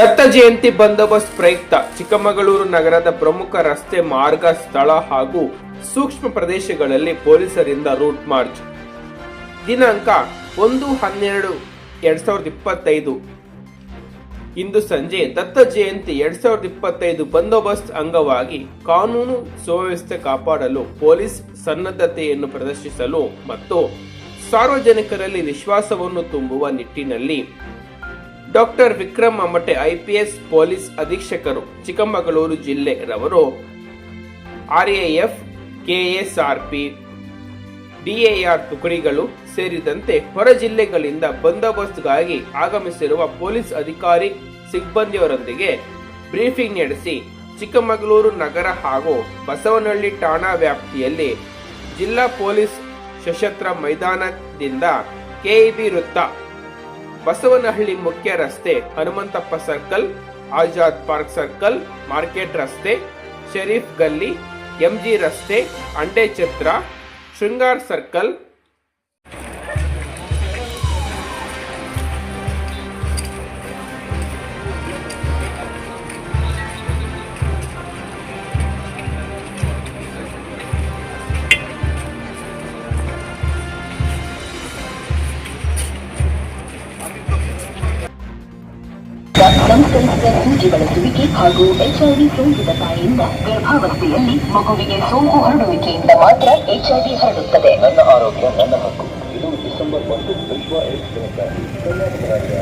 ದತ್ತ ಜಯಂತಿ ಬಂದೋಬಸ್ತ್ ಪ್ರಯುಕ್ತ ಚಿಕ್ಕಮಗಳೂರು ನಗರದ ಪ್ರಮುಖ ರಸ್ತೆ ಮಾರ್ಗ, ಸ್ಥಳ ಹಾಗೂ ಸೂಕ್ಷ್ಮ ಪ್ರದೇಶಗಳಲ್ಲಿ ಪೊಲೀಸರಿಂದ ರೂಟ್ ಮಾರ್ಚ್. ದಿನಾಂಕ ಒಂದು ಹನ್ನೆರಡು ಎರಡ್ ಸಾವಿರದ ಇಪ್ಪತ್ತೈದು. ಇಂದು ಸಂಜೆ ದತ್ತ ಜಯಂತಿ ಎರಡ್ ಸಾವಿರದ ಇಪ್ಪತ್ತೈದು ಬಂದೋಬಸ್ತ್ ಅಂಗವಾಗಿ ಕಾನೂನು ಸುವ್ಯವಸ್ಥೆ ಕಾಪಾಡಲು ಪೊಲೀಸ್ ಸನ್ನದ್ಧತೆಯನ್ನು ಪ್ರದರ್ಶಿಸಲು ಮತ್ತು ಸಾರ್ವಜನಿಕರಲ್ಲಿ ವಿಶ್ವಾಸವನ್ನು ತುಂಬುವ ನಿಟ್ಟಿನಲ್ಲಿ doctor Vikram Amte IPS police ಅಧೀಕ್ಷಕರು, Chikkamagaluru ಜಿಲ್ಲೆ ರವರು ಆರ್ಎಎಫ್ ಕೆಎಸ್ಆರ್ಪಿ ಡಿಎಆರ್ ತುಕಡಿಗಳು ಸೇರಿದಂತೆ ಹೊರ ಜಿಲ್ಲೆಗಳಿಂದ ಬಂದೋಬಸ್ತ್ಗಾಗಿ ಆಗಮಿಸಿರುವ ಪೊಲೀಸ್ ಅಧಿಕಾರಿ ಸಿಬ್ಬಂದಿಯವರೊಂದಿಗೆ ಬ್ರೀಫಿಂಗ್ ನಡೆಸಿ ಚಿಕ್ಕಮಗಳೂರು ನಗರ ಹಾಗೂ ಬಸವನಹಳ್ಳಿ ಠಾಣಾ ವ್ಯಾಪ್ತಿಯಲ್ಲಿ ಜಿಲ್ಲಾ ಪೊಲೀಸ್ ಸಶಸ್ತ್ರ ಮೈದಾನದಿಂದ ಕೆಇಬಿ ವೃತ್ತ ಬಸವನಹಳ್ಳಿ ಮುಖ್ಯ ರಸ್ತೆ Hanumanthappa circle, Azad park circle, market ರಸ್ತೆ, ಶರೀಫ್ ಗಲ್ಲಿ, ಎಂಜಿ ರಸ್ತೆ ಅಂಡೆ ಛತ್ರ ಶೃಂಗಾರ್ ಸರ್ಕಲ್ ಸಂಸ್ಕರಿಸಿದ ಸೂಜಿ ಬಳಸುವಿಕೆ ಹಾಗೂ ಎಚ್ಐವಿ ಸೋಂಕಿತ ತಾಯಿಯಿಂದ ಗರ್ಭಾವಸ್ಥೆಯಲ್ಲಿ ಮಗುವಿಗೆ ಸೋಂಕು ಹರಡುವಿಕೆಯಿಂದ ಮಾತ್ರ ಎಚ್ಐವಿ ಹರಡುತ್ತದೆ. ನನ್ನ ಆರೋಗ್ಯ, ನನ್ನ ಹಕ್ಕು. ಇದು ಡಿಸೆಂಬರ್ ಒಂದು, ವಿಶ್ವ ಏಡ್ಸ್ ದಿನಕ್ಕಾಗಿ ಕರ್ನಾಟಕ ರಾಜ್ಯ